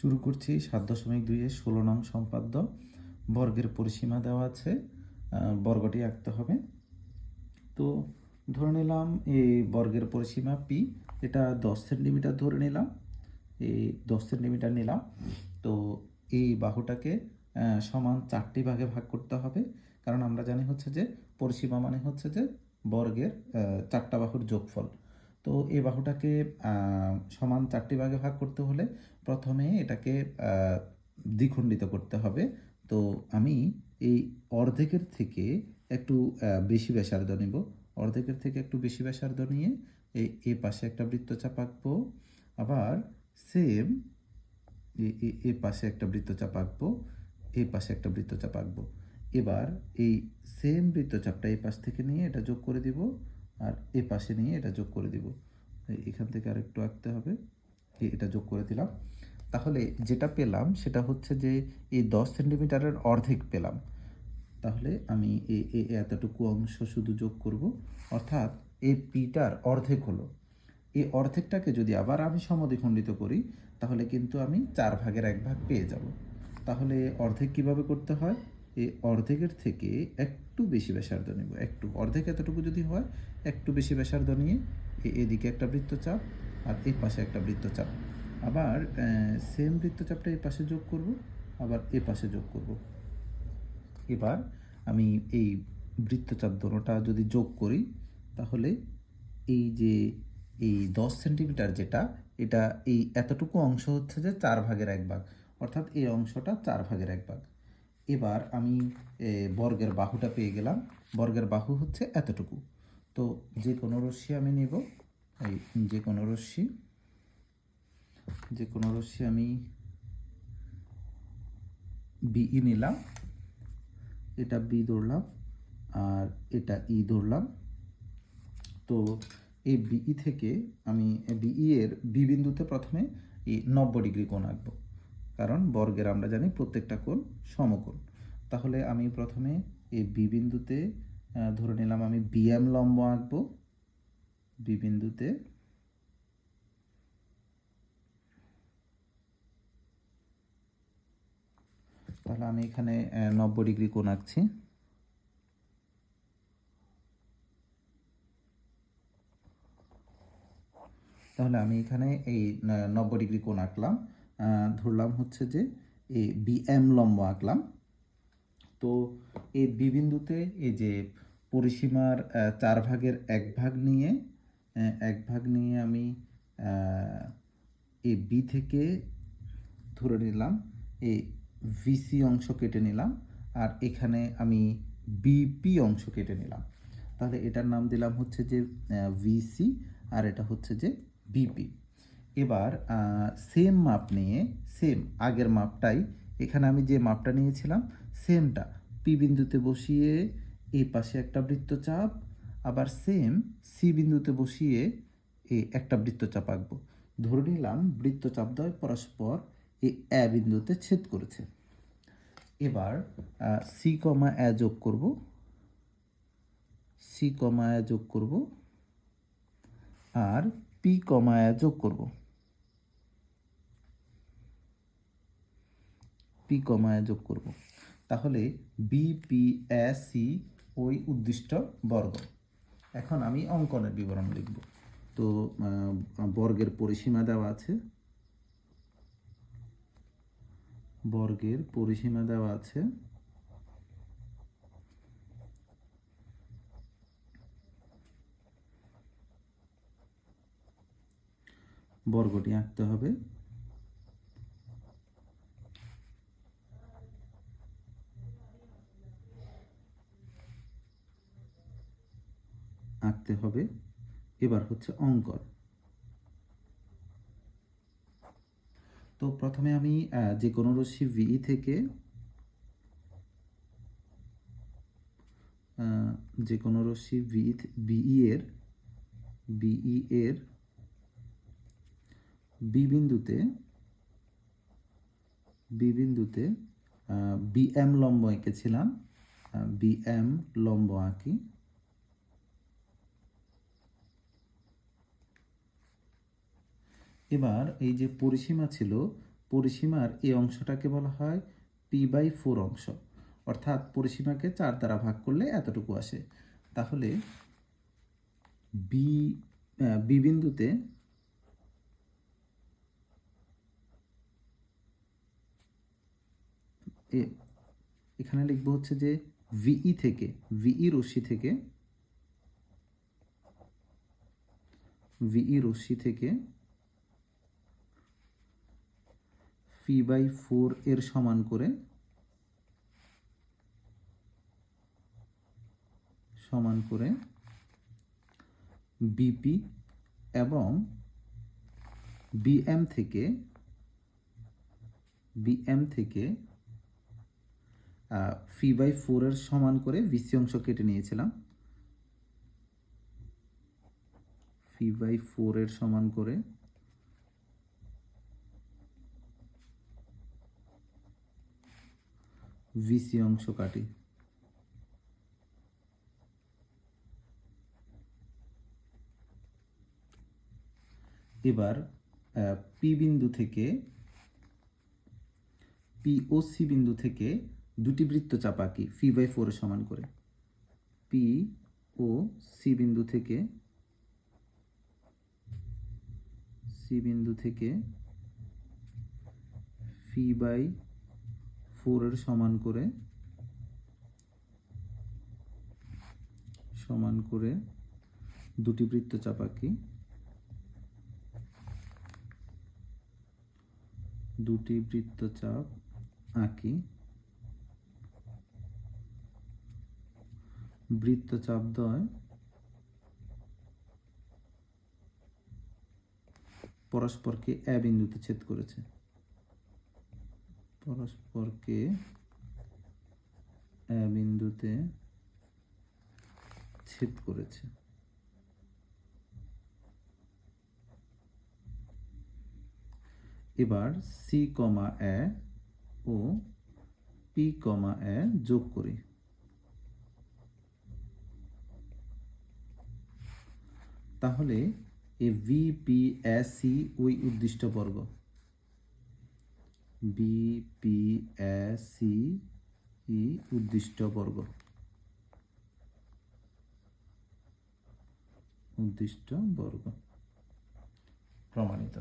শুরু করছি। সাত দশমিক দুইয়ের ষোলো নং সম্পাদ্য। বর্গের পরিসীমা দেওয়া আছে। বর্গটি আঁকতে হবে। তো ধরে নিলাম এই বর্গের পরিসীমা পি এটা দশ সেন্টিমিটার ধরে নিলাম। এই দশ সেন্টিমিটার নিলাম। তো এই বাহুটাকে সমান চারটি ভাগে ভাগ করতে হবে। কারণ আমরা জানি হচ্ছে যে, পরিসীমা মানে হচ্ছে যে, বর্গের চারটা বাহুর যোগফল। তো এই বাহুটাকে সমান চারটি ভাগে ভাগ করতে হলে প্রথমে এটাকে দ্বিখণ্ডিত করতে হবে। তো আমি এই অর্ধেকের থেকে একটু বেশি ব্যাসার্ধ নিব। অর্ধেকের থেকে একটু বেশি ব্যাসার্ধ নিয়ে এই এ পাশে একটা বৃত্তচাপ আঁকবো। আবার সেম এ পাশে একটা বৃত্তচাপ আঁকবো, এ পাশে একটা বৃত্তচাপ আঁকবো। এবার এই সেম বৃত্তচাপটা এই পাশ থেকে নিয়ে এটা যোগ করে দিব। আর এ পাশে নিয়ে এটা যোগ করে দিব। এখান থেকে আরেকটু আঁকতে হবে। এটা যোগ করে দিলাম। তাহলে যেটা পেলাম সেটা হচ্ছে যে এই দশ সেন্টিমিটারের অর্ধেক পেলাম। তাহলে আমি এই এতটুকু অংশ শুধু যোগ করব। অর্থাৎ এই পিটার অর্ধেক হলো। এই অর্ধেকটাকে যদি আবার আমি সমদ্বিখণ্ডিত করি, তাহলে কিন্তু আমি চার ভাগের এক ভাগ পেয়ে যাব। তাহলে অর্ধেক কীভাবে করতে হয়? এই অর্ধেকের থেকে একটু বেশি ব্যাসার্ধ নেব। একটু, অর্ধেক এতটুকু যদি হয়, একটু বেশি ব্যাসার্ধ নিয়ে এ- এদিকে একটা বৃত্তচাপ আর এই পাশে একটা বৃত্তচাপ। আবার সেম বৃত্তচাপটা এই পাশে যোগ করব, আবার এ পাশে যোগ করব। এবার আমি এই বৃত্তচাপ দোনোটা যদি যোগ করি, তাহলে এই যে, এই দশ সেন্টিমিটার যেটা, এটা এই এতটুকু অংশ হচ্ছে যে চার ভাগের এক ভাগ। অর্থাৎ এই অংশটা চার ভাগের এক ভাগ। এবার আমি বর্গের বাহুটা পেয়ে গেলাম। বর্গের বাহু হচ্ছে এতটুকু। তো যে কোনো রশ্মি আমি নেব। এই যে কোনো রশ্মি, যে কোনো রশ্মি আমি বিই নিলাম। এটা বি ধরলাম আর এটা ই ধরলাম। তো এই বিই থেকে আমি বিই এর বি বিন্দুতে প্রথমে এই নব্বই ডিগ্রি কোণ আঁকবো। কারণ বর্গের আমরা জানি প্রত্যেকটা কোণ সমকোণ। তাহলে আমি প্রথমে এই বি বিন্দুতে ধরে নিলাম আমি বিএম লম্ব আঁকবো। বি বিন্দুতে তাহলে আমি এখানে নব্বই ডিগ্রি কোণ আঁকছি। তাহলে আমি এখানে এই নব্বই ডিগ্রি কোণ আঁকলাম। ধরলাম হচ্ছে যে এই বিএম লম্ব আঁকলাম। তো এই বি বিন্দুতে এই যে পরিসীমার চার ভাগের এক ভাগ নিয়ে এক ভাগ নিয়ে আমি এই বি থেকে ধরে নিলাম এই ভিসি অংশ কেটে নিলাম, আর এখানে আমি বিপি অংশ কেটে নিলাম। তাহলে এটার নাম দিলাম হচ্ছে যে ভিসি আর এটা হচ্ছে যে বিপি এবার সেম মাপ নিয়ে সেম আগের মাপটাই এখানে আমি যে মাপটা নিয়েছিলাম সেমটা পি বিন্দুতে বসিয়ে এই পাশে একটা বৃত্তচাপ, আবার সেম সি বিন্দুতে বসিয়ে এই একটা বৃত্তচাপ আঁকবো। ধরে নিলাম বৃত্তচাপদ্বয় পরস্পর এই এ বিন্দুতে ছেদ করেছে। এবার সি কমা এ যোগ করব। সি কমা এ যোগ করব। আর পি কমা এ যোগ করব। পি কমা এ যোগ করব। তাহলে বি পি এ সি ওই উদ্দিষ্ট বর্গ। এখন আমি অঙ্কনের বিবরণ লিখব। তো বর্গের পরিসীমা দেওয়া আছে। বর্গের পরিসীমা দেওয়া আছে। বর্গটি আঁকতে হবে। আঁকতে হবে। এবার হচ্ছে অঙ্কন। তো প্রথমে আমি যে কোনো রশ্মি ভিই থেকে যে কোনো রশ্মি ভি বিই এর বিই এর বি বিন্দুতে বি বিএম লম্ব এঁকেছিলাম বিএম লম্ব আঁকি। এবার এই যে পরিসীমা ছিল পরিসীমার এই অংশটাকে বলা হয় পি বাই ফোর অংশ। অর্থাৎ পরিসীমাকে চার দ্বারা ভাগ করলে এতটুকু আসে। তাহলে বি আহ, বি বিন্দুতে এখানে লিখব হচ্ছে যে ভিই থেকে, ভিই রশ্মি থেকে, ভিই রশ্মি থেকে ফি বাই ফোর এর সমান করে সমান করে বিপি এবং বিএম থেকে বিএম থেকে ফি বাই ফোরের সমান করে বিসি অংশ কেটে নিয়েছিলাম। ফি বাই ফোরের সমান করে ভিসি অংশ কাটি। এবার পি বিন্দু থেকে পি ও সি বিন্দু থেকে দুটি বৃত্ত চাপ আঁকি ফি বাই ফোরের সমান করে। পি ও সি বিন্দু থেকে সি বিন্দু থেকে ফি বাই ফোরের সমান করে সমান করে দুটি বৃত্ত চাপ আঁকি দুটি বৃত্তচাপ আঁকি। বৃত্তচাপ দ্বয় পরস্পরকে এ বিন্দুতে ছেদ করেছে। পরস্পরকে এ বিন্দুতে ছেদ করেছে। এবার সি কমা এ ও পি কমা এ যোগ করি। তাহলে A V P S C ওই উদ্দিষ্ট বর্গ। B P A C E উদ্দিষ্ট বর্গ। উদ্দিষ্ট বর্গ। প্রমাণিত।